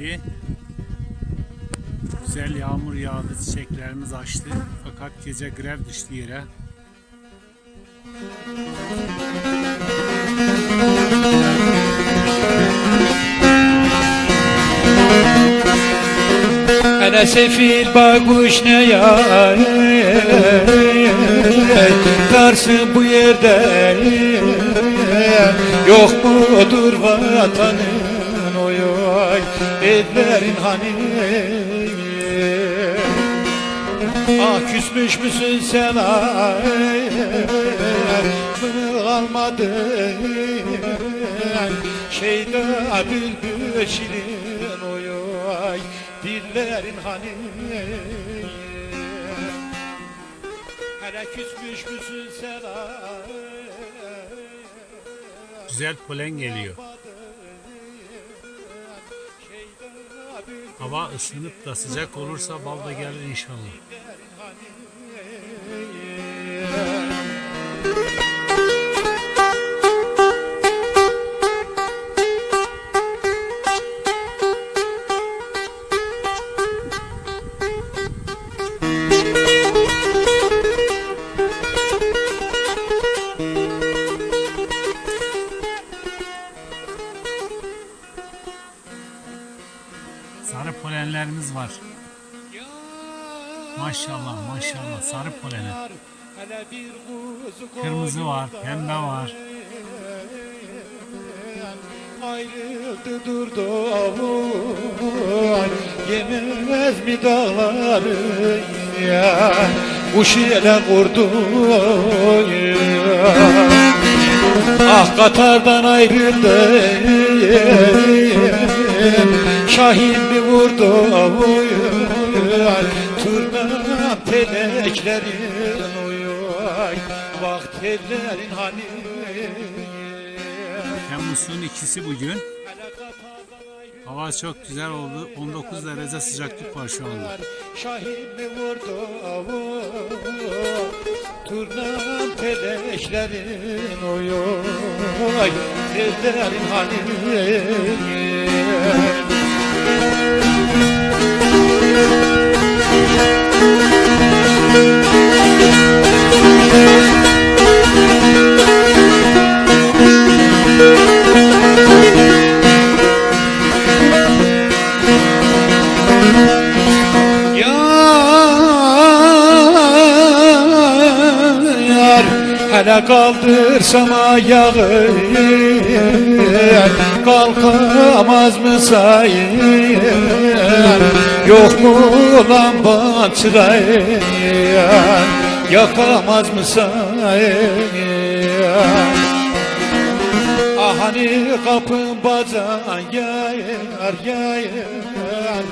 biri. Güzel yağmur yağdı, çiçeklerimiz açtı. Fakat gece grev düştü yere. Hele sefil bakuş ne ya Varsın bu yerde Yok mudur vatanın oy oy Evlerin hani? Ah küsmüş müsün sen ay? Mı kalmadı Şeyda bülbül şirin oy oy Dillerin hani? Hele küsmüş müsün sen ay? Güzel polen geliyor. Hava ısınıp da sıcak olursa bal da gelir inşallah. Sarı polenlerimiz var. Maşallah maşallah sarı poleni. Kırmızı var, pembe var. Ayrıldı durdu avuç Yemez mi dağları ya Kuş ile vurdu ya Ah Katar'dan ayrıldı Şahin vurdu avuç Turna teleklerin Vakt ellerin hani Temmuz'un ikisi bugün. Hava çok güzel oldu. 19 derece sıcaklık var şu anda. Şahin mi vurdu avu Turnam teleşlerin oy oy Tellerin Yar Hele kaldırsam ayağı Kalkamaz mı sayın Yok mu lamban çırağı Yakamaz mı sayın Ah hani kapın bacağın yayar yayar